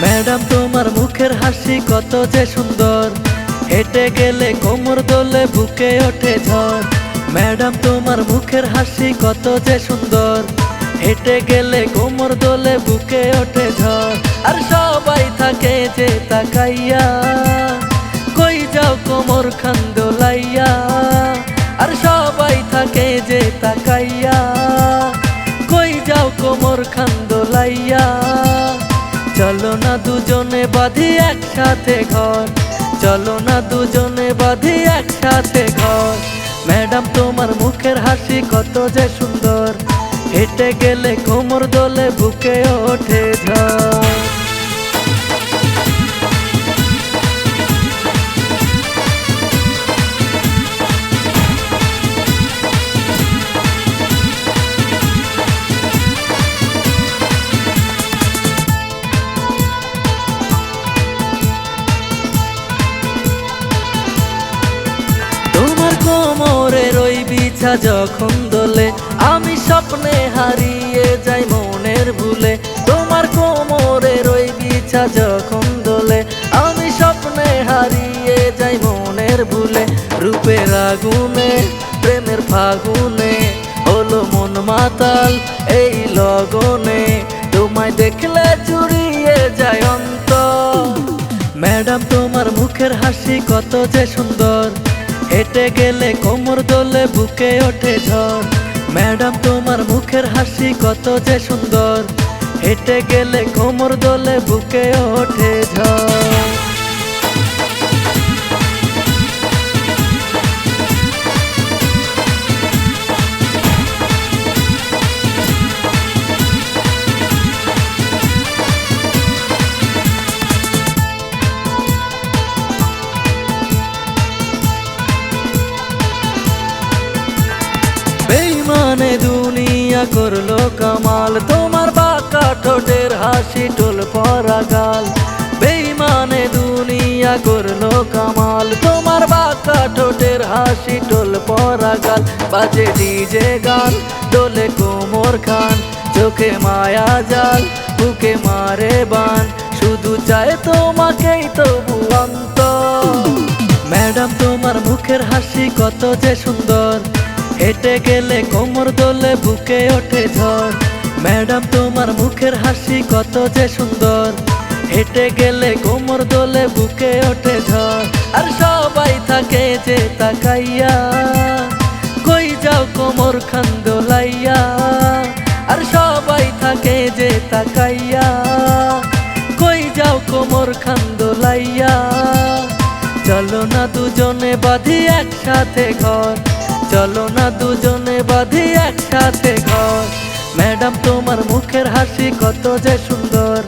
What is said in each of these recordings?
Madam, তোমার মুখের হাসি কত যে সুন্দর। হেঁটে গেলে কোমর দোলে, বুকে ওঠে ঝড়। ম্যাডাম, তোমার মুখের হাসি কত যে সুন্দর। হেঁটে গেলে কোমর দোলে, বুকে ওঠে ঝড়। আর সবাই থাকে যে তাকাইয়া। কই যাও কোমর খান দোলাইয়া। আর সবাই থাকে যে তাকাইয়া। কই যাও কোমর খান দোলাইয়া। চলো না দুজনে বাঁধি একসাথে ঘর। চলো না দুজনে বাঁধি একসাথে ঘর। ম্যাডাম, তোমার মুখের হাসি কত যে সুন্দর। হেঁটে গেলে কোমর দলে বুকে ওঠে ঝড়। ওই বিছা যখন দোলে, আমি স্বপ্নে হারিয়ে যাই মনের ভুলে। তোমার কোমরের ওই বিছা যখন দোলে, আমি স্বপ্নে হারিয়ে যাই মনের ভুলে। রূপের আগুনে, প্রেমের ফাগুনে, হলো মন মাতাল এই লগনে। তোমায় দেখলে চুরিয়ে যায় অন্তর। ম্যাডাম, তোমার মুখের হাসি কত যে সুন্দর। হেঁটে গেলে কোমর দোলে বুকে ওঠে ঝড়। ম্যাডাম, তোমার মুখের হাসি কত যে সুন্দর। হেঁটে গেলে কোমর দোলে বুকে ওঠে ঝড়। দুনিয়া করল কামাল, তোমার বাঁকা ঠোঁটের হাসি টোল পরা গাল। বেইমানে দুনিয়া করল কামাল, তোমার বাঁকা ঠোঁটের হাসি টোল পরা গাল। বাজে ডিজে গান দোলে কোমর খান, চোখে মায়া জাল, বুকে মারে বান। শুধু চায় তোমাকেই তবু অন্তর। ম্যাডাম, তোমার মুখের হাসি কত যে সুন্দর। হেঁটে গেলে কোমর দোলে, বুকে ওঠে ঝড়। ম্যাডাম, তোমার মুখের হাসি কত যে সুন্দর। হেঁটে গেলে কোমর দোলে, বুকে ওঠে ঝড়। আর সবাই থাকে যে তাকাইয়া। কই যাও কোমর খান দোলাইয়া। আর সবাই থাকে যে তাকাইয়া। কই যাও কোমর খান দোলাইয়া। চলো না দুজনে বাঁধি একসাথে ঘর। চলো না দুজনে বাঁধি একসাথে ঘর। ম্যাডাম, তোমার মুখের হাসি কত যে সুন্দর।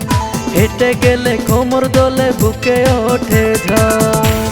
হেঁটে গেলে কোমর দলে বুকে ওঠে ঝড়।